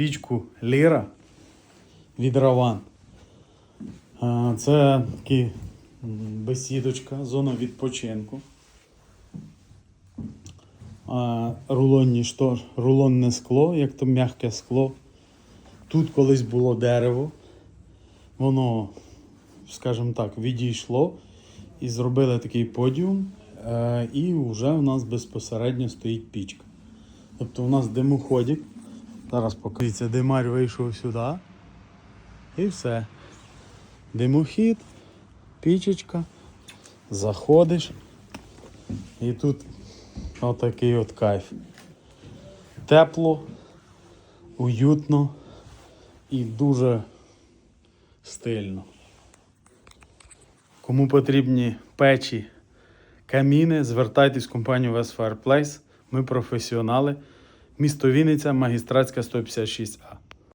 пічку Ліра від Раван. Це такі бесідочка, зона відпочинку. Рулонні штор, рулонне скло, як то м'яке скло. Тут колись було дерево. Воно, скажімо так, відійшло і зробили такий подіум. Е, І вже у нас безпосередньо стоїть пічка. Тобто у нас димоходик. Зараз покажіться, димар вийшов сюди. І все. Димохід, пічечка. Заходиш. І тут отакий от кайф. Тепло, уютно і дуже стильно. Кому потрібні печі, каміни, звертайтесь в компанію West Fireplace. Ми професіонали. Місто Вінниця, магістратська 156А.